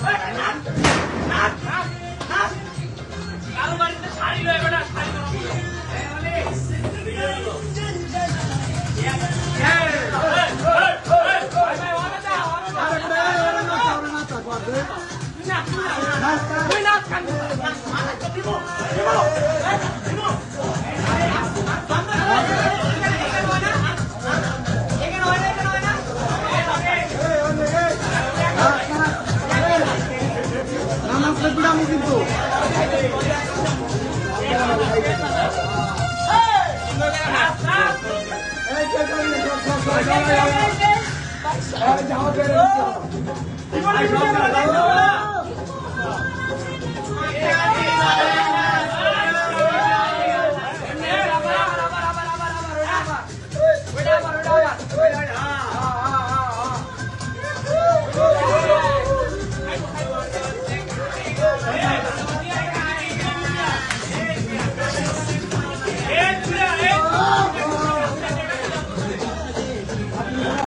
We're not coming. We're not coming. We're not coming. যে কিন্তু না, সব,